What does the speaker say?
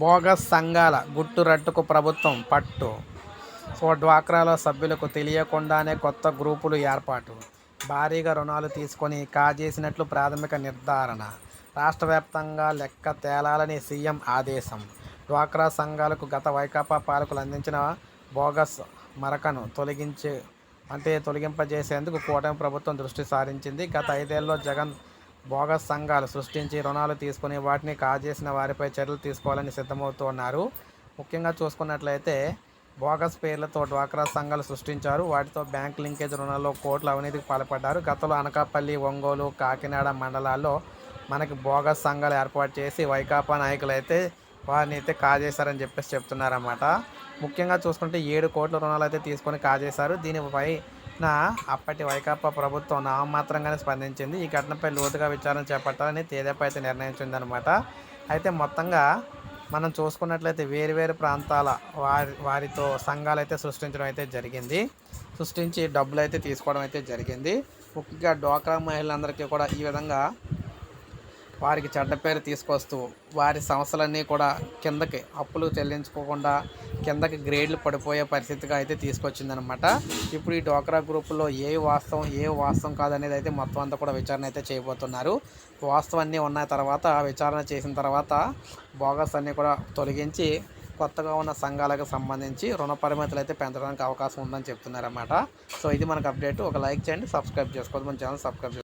Bogus సంఘాల గుట్టురట్టుకు ప్రభుత్వం పట్టు. సో డ్వాక్రాలో సభ్యులకు తెలియకుండానే కొత్త గ్రూపులు ఏర్పాటు. భారీగా రుణాలు తీసుకొని కాజేసినట్లు ప్రాథమిక నిర్ధారణ. రాష్ట్ర వ్యాప్తంగా లెక్క తేలాలని సీఎం ఆదేశం. డ్వాక్రా సంఘాలకు గత వైకాపా పాలకులు అందించిన బోగస్ మరకను తొలగించే అంటే తొలగింపజేసేందుకు కూటమి ప్రభుత్వం దృష్టి సారించింది. గత ఐదేళ్ళలో జగన్ బోగస్ సంఘాలు సృష్టించి రుణాలు తీసుకుని వాటిని కాజేసిన వారిపై చర్యలు తీసుకోవాలని సిద్ధమవుతున్నారు ముఖ్యంగా చూసుకున్నట్లయితే బోగస్ పేర్లతో డ్వాక్రా సంఘాలు సృష్టించారు. వాటితో బ్యాంక్ లింకేజ్ రుణాల్లో కోట్ల అవినీతికి పాల్పడ్డారు. గతంలో అనకాపల్లి ఒంగోలు కాకినాడ మండలాల్లో మనకి బోగస్ సంఘాలు ఏర్పాటు చేసి వైకాపా నాయకులు అయితే వారిని అయితే కాజేశారని చెప్పేసి చెప్తున్నారన్నమాట. ముఖ్యంగా చూసుకుంటే ఏడు కోట్ల రుణాలు అయితే తీసుకొని కాజేశారు. దీనిపై నా అప్పటి వైకాపా ప్రభుత్వం నామమాత్రంగానే స్పందించింది. ఈ ఘటనపై లోతుగా విచారణ చేపట్టాలని తేదీపై అయితే నిర్ణయించిందనమాట అయితే మొత్తంగా మనం చూసుకున్నట్లయితే వేరు వేరు ప్రాంతాల వారి వారితో సంఘాలు అయితే సృష్టించడం అయితే జరిగింది. సృష్టించి డబ్బులు అయితే తీసుకోవడం అయితే జరిగింది. ముఖ్యంగా డ్వాక్రా మహిళలందరికీ కూడా ఈ విధంగా వారికి చెడ్డ పేరు తీసుకొస్తూ వారి సమస్యలన్నీ కూడా కిందకి అప్పులు చెల్లించుకోకుండా కిందకి గ్రేడ్లు పడిపోయే పరిస్థితిగా అయితే తీసుకొచ్చిందనమాట ఇప్పుడు ఈ డోక్రా గ్రూపులో ఏ వాస్తవం ఏ వాస్తవం కాదనేది అయితే మొత్తం అంతా కూడా విచారణ అయితే చేయబోతున్నారు. వాస్తవం అన్నీ ఉన్న తర్వాత విచారణ చేసిన తర్వాత బోగస్ అన్నీ కూడా తొలగించి కొత్తగా ఉన్న సంఘాలకు సంబంధించి రుణ పరిమితులు అయితే పెంచడానికి అవకాశం ఉందని చెప్తున్నారన్నమాట. సో ఇది మనకు అప్డేట్. ఒక లైక్ చేయండి సబ్స్క్రైబ్ చేసుకోవద్దు. మన ఛానల్ సబ్స్క్రైబ్